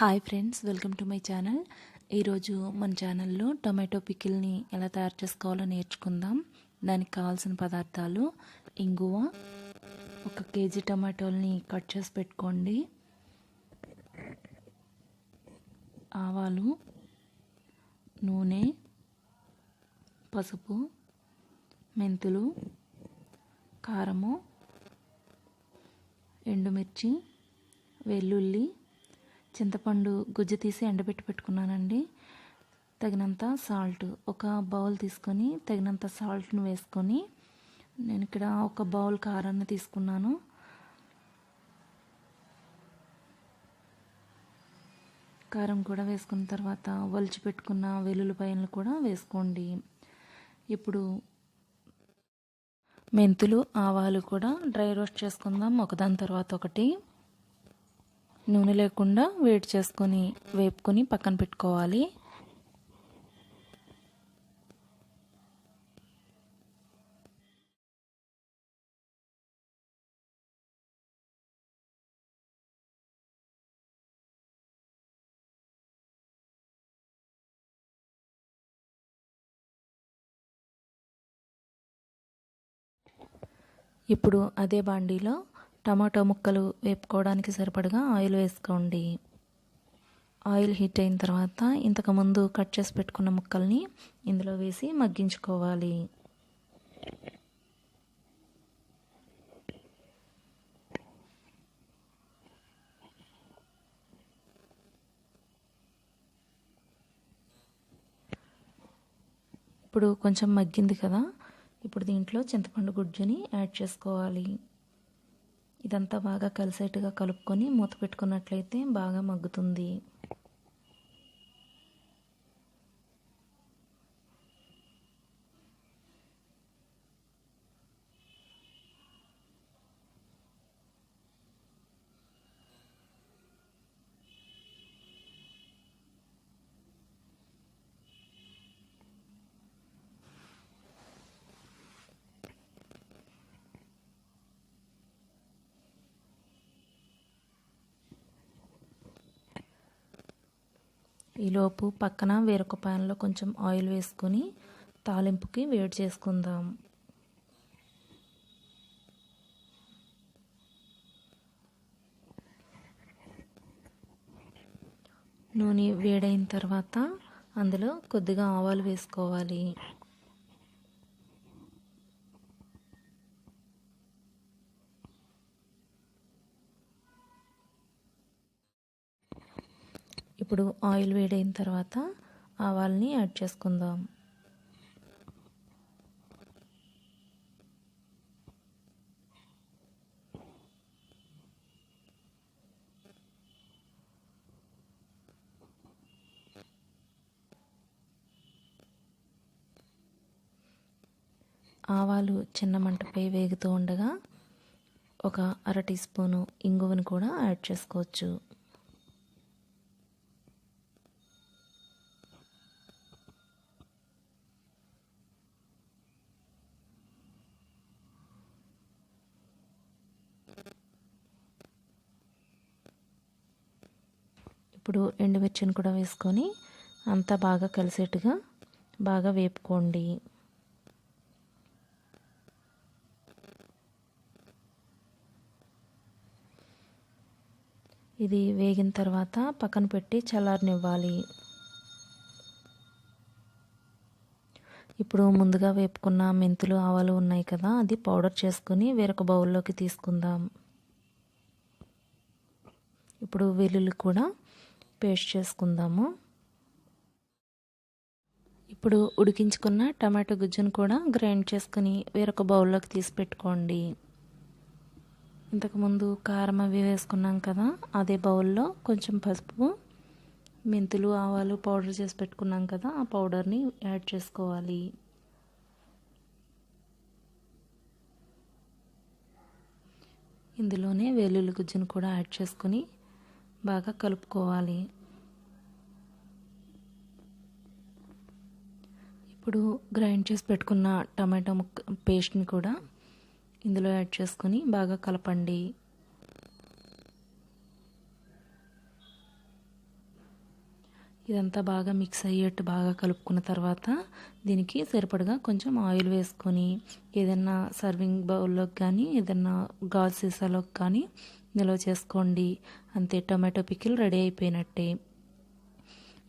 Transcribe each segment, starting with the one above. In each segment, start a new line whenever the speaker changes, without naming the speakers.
Hi friends welcome to my channel ఈరోజు మన ఛానల్లో టొమాటో పికిల్ని ఎలా తయారు చేసుకోవాలో నేర్చుకుందాం. దానికి కావాల్సిన పదార్థాలు ఇంగువ ఒక కేజీ టమాటోల్ని కట్ చేసి పెట్టుకోండి. ఆవాలు నూనె పసుపు మెంతులు కారము ఎండుమిర్చి వెల్లుల్లి చింతపండు గుజ్జు తీసి ఎండబెట్టి పెట్టుకున్నానండి. తగినంత సాల్ట్ ఒక బౌల్ తీసుకొని తగినంత సాల్ట్ను వేసుకొని నేను ఇక్కడ ఒక బౌల్ కారాన్ని తీసుకున్నాను. కారం కూడా వేసుకున్న తర్వాత ఒలిచి పెట్టుకున్న వెల్లుల్లిపాయలు కూడా వేసుకోండి. ఇప్పుడు మెంతులు ఆవాలు కూడా డ్రై రోస్ట్ చేసుకుందాం. ఒకదాని తర్వాత ఒకటి. నూనె లేకుండా వేడి చేసుకొని వేపుకొని పక్కన పెట్టుకోవాలి. ఇప్పుడు అదే బాండీలో టమాటో ముక్కలు వేపుకోవడానికి సరిపడగా ఆయిల్ వేసుకోండి. ఆయిల్ హీట్ అయిన తర్వాత ఇంతకుముందు కట్ చేసి పెట్టుకున్న ముక్కల్ని ఇందులో వేసి మగ్గించుకోవాలి. ఇప్పుడు కొంచెం మగ్గింది కదా ఇప్పుడు దీంట్లో చింతపండు గుజ్జుని యాడ్ చేసుకోవాలి. ఇదంతా బాగా కలిసేట్టుగా కలుపుకొని మూత పెట్టుకున్నట్లయితే బాగా మగ్గుతుంది. ఈలోపు పక్కన వేరొక ప్యాన్లో కొంచెం ఆయిల్ వేసుకొని తాలింపుకి వేడి చేసుకుందాం. నూనె వేడైన తర్వాత అందులో కొద్దిగా ఆవాలు వేసుకోవాలి. ఇప్పుడు ఆయిల్ వేడైన తర్వాత ఆవాల్ని యాడ్ చేసుకుందాం. ఆవాలు చిన్న మంటపై వేగుతూ ఉండగా ఒక అర టీ స్పూను ఇంగువను కూడా యాడ్ చేసుకోవచ్చు. ఇప్పుడు ఎండుమిర్చిని కూడా వేసుకొని అంతా బాగా కలిసేట్టుగా బాగా వేపుకోండి. ఇది వేగిన తర్వాత పక్కన పెట్టి చల్లారనివ్వాలి. ఇప్పుడు ముందుగా వేపుకున్న మెంతులు ఆవాలు ఉన్నాయి కదా అది పౌడర్ చేసుకుని వేరొక బౌల్లోకి తీసుకుందాం. ఇప్పుడు వెల్లుల్లి కూడా పేస్ట్ చేసుకుందాము. ఇప్పుడు ఉడికించుకున్న టమాటో గుజ్జును కూడా గ్రైండ్ చేసుకుని వేరొక బౌల్లోకి తీసి పెట్టుకోండి. ఇంతకుముందు కారం అవి వేసుకున్నాం కదా అదే బౌల్లో కొంచెం పసుపు మెంతులు ఆవాలు పౌడర్ చేసి పెట్టుకున్నాం కదా ఆ పౌడర్ని యాడ్ చేసుకోవాలి. ఇందులోనే వెల్లుల్లి గుజ్జును కూడా యాడ్ చేసుకుని బాగా కలుపుకోవాలి. ఇప్పుడు గ్రైండ్ చేసి పెట్టుకున్న టమాటో ముక్క పేస్ట్ని కూడా ఇందులో యాడ్ చేసుకొని బాగా కలపండి. ఇదంతా బాగా మిక్స్ అయ్యేట్టు బాగా కలుపుకున్న తర్వాత దీనికి సరిపడగా కొంచెం ఆయిల్ వేసుకొని ఏదైనా సర్వింగ్ బౌల్లోకి కానీ ఏదైనా గాజు సీసాలోకి కానీ నిల్వ చేసుకోండి. అంతే టొమాటో పికిల్ రెడీ అయిపోయినట్టే.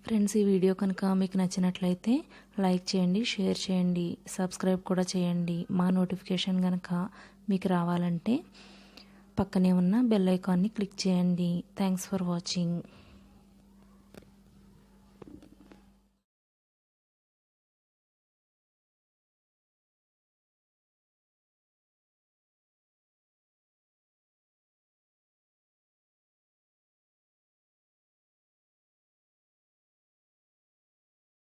ఫ్రెండ్స్ ఈ వీడియో కనుక మీకు నచ్చినట్లయితే లైక్ చేయండి షేర్ చేయండి సబ్స్క్రైబ్ కూడా చేయండి. మా నోటిఫికేషన్ కనుక మీకు రావాలంటే పక్కనే ఉన్న బెల్ ఐకాన్ని క్లిక్ చేయండి. Thanks for watching.